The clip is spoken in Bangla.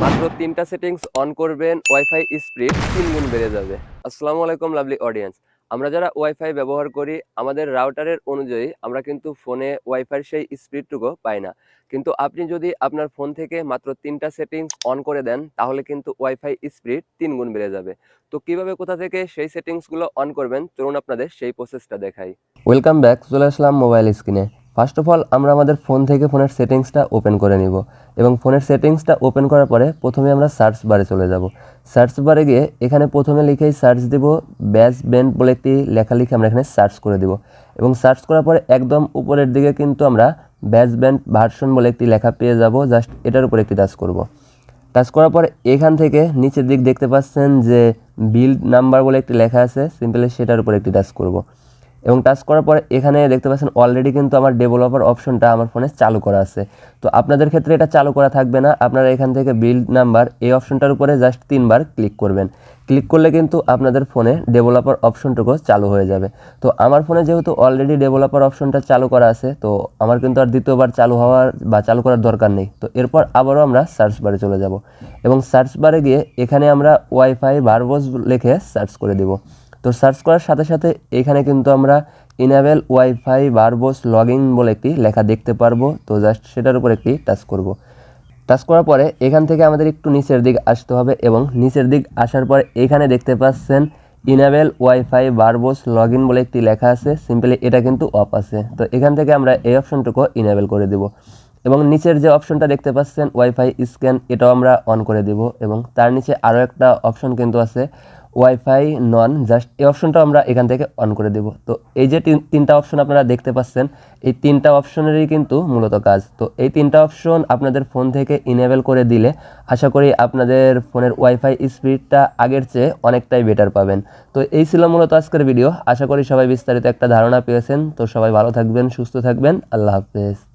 মাত্র তিনটা সেটিংস অন করবেন ওয়াইফাই স্পিড তিন গুণ বেড়ে যাবে। আসসালামু আলাইকুম লাভলি অডিয়েন্স আমরা যারা ওয়াইফাই ব্যবহার করি, আমাদের রাউটারের অনুযায়ী আমরা কিন্তু ফোনে ওয়াইফাইয়ের সেই স্পিডটুকু পাই না। কিন্তু আপনি যদি আপনার ফোন থেকে মাত্র তিনটা সেটিংস অন করে দেন, তাহলে কিন্তু ওয়াইফাই স্পিড তিন গুণ বেড়ে যাবে। তো কীভাবে কোথা থেকে সেই সেটিংসগুলো অন করবেন, চলুন আপনাদের সেই প্রসেসটা দেখাই। ওয়েলকাম ব্যাক চলে আসলাম মোবাইল স্ক্রিনে ফার্স্ট অফ অল আমরা আমাদের ফোন থেকে ফোনের সেটিংসটা ওপেন করে নিব এবং ফোনের সেটিংসটা ওপেন করার পরে প্রথমে আমরা সার্চ বারে চলে যাব। সার্চ বারে গিয়ে এখানে প্রথমে লিখেই সার্চ দিব ব্যাস ব্যান্ড বলে একটি লেখা লিখে আমরা এখানে সার্চ করে দিব। এবং সার্চ করার পরে একদম উপরের দিকে কিন্তু আমরা ব্যাস ব্যান্ড ভার্সন বলে একটি লেখা পেয়ে যাব জাস্ট এটার উপর একটি টাচ করব। টাচ করার পর এখান থেকে নিচের দিক দেখতে পাচ্ছেন যে বিল্ড নাম্বার বলে একটি লেখা আছে সিম্পলি সেটার উপর একটি টাচ করব। এবং টাচ করার পর এখানে দেখতে পাচ্ছেন অলরেডি কিন্তু আমার ডেভেলপার অপশনটা আমার ফোনে চালু করা আছে। তো আপনাদের ক্ষেত্রে এটা চালু করা থাকবে না। আপনারা এখান থেকে বিল্ড নাম্বার এই অপশনটার উপরে জাস্ট তিনবার ক্লিক করবেন। ক্লিক করলে কিন্তু আপনাদের ফোনে ডেভেলপার অপশনটুকু চালু হয়ে যাবে। তো আমার ফোনে যেহেতু অলরেডি ডেভেলপার অপশনটা চালু করা আছে, তো আমার কিন্তু আর দ্বিতীয়বার চালু হওয়ার বা চালু করার দরকার নেই। তো এরপর আবারও আমরা সার্চ বারে চলে যাব। এবং সার্চ বারে গিয়ে এখানে আমরা ওয়াইফাই বারবোস লিখে সার্চ করে দেব। তো সার্চ করার সাথে সাথে এখানে কিন্তু আমরা enable wifi verbose log in বলে একটি লেখা দেখতে পারব। তো জাস্ট সেটার উপর একটি টাচ করব। টাচ করার পরে এখান থেকে আমাদের একটু নিচের দিক আসতে হবে এবং নিচের দিক আসার পর এখানে দেখতে পাচ্ছেন enable wifi verbose log in বলে একটি লেখা আছে। সিম্পলি এটা কিন্তু অফ আছে। তো এখান থেকে আমরা এই অপশনটুকু ইনেবেল করে দেব। এবং নিচের যে অপশনটা দেখতে পাচ্ছেন ওয়াইফাই স্ক্যান এটাও আমরা অন করে দেব এবং তার নিচে আরও একটা অপশন কিন্তু আছে। ওয়াইফাই নন জাস্ট এই অপশনটা আমরা এখান থেকে অন করে দেব। তো এই যে তিন- তিনটা অপশন আপনারা দেখতে পাচ্ছেন, এই তিনটা অপশনেরই কিন্তু মূলত কাজ। তো এই তিনটা অপশন আপনাদের ফোন থেকে ইনেবল করে দিলে আশা করি আপনাদের ফোনের ওয়াইফাই স্পিডটা আগের চেয়ে অনেকটাই বেটার পাবেন। তো এই ছিল মূলত আজকের ভিডিও আশা করি সবাই বিস্তারিত একটা ধারণা পেয়েছেন। তো সবাই ভালো থাকবেন, সুস্থ থাকবেন। আল্লাহ হাফেজ।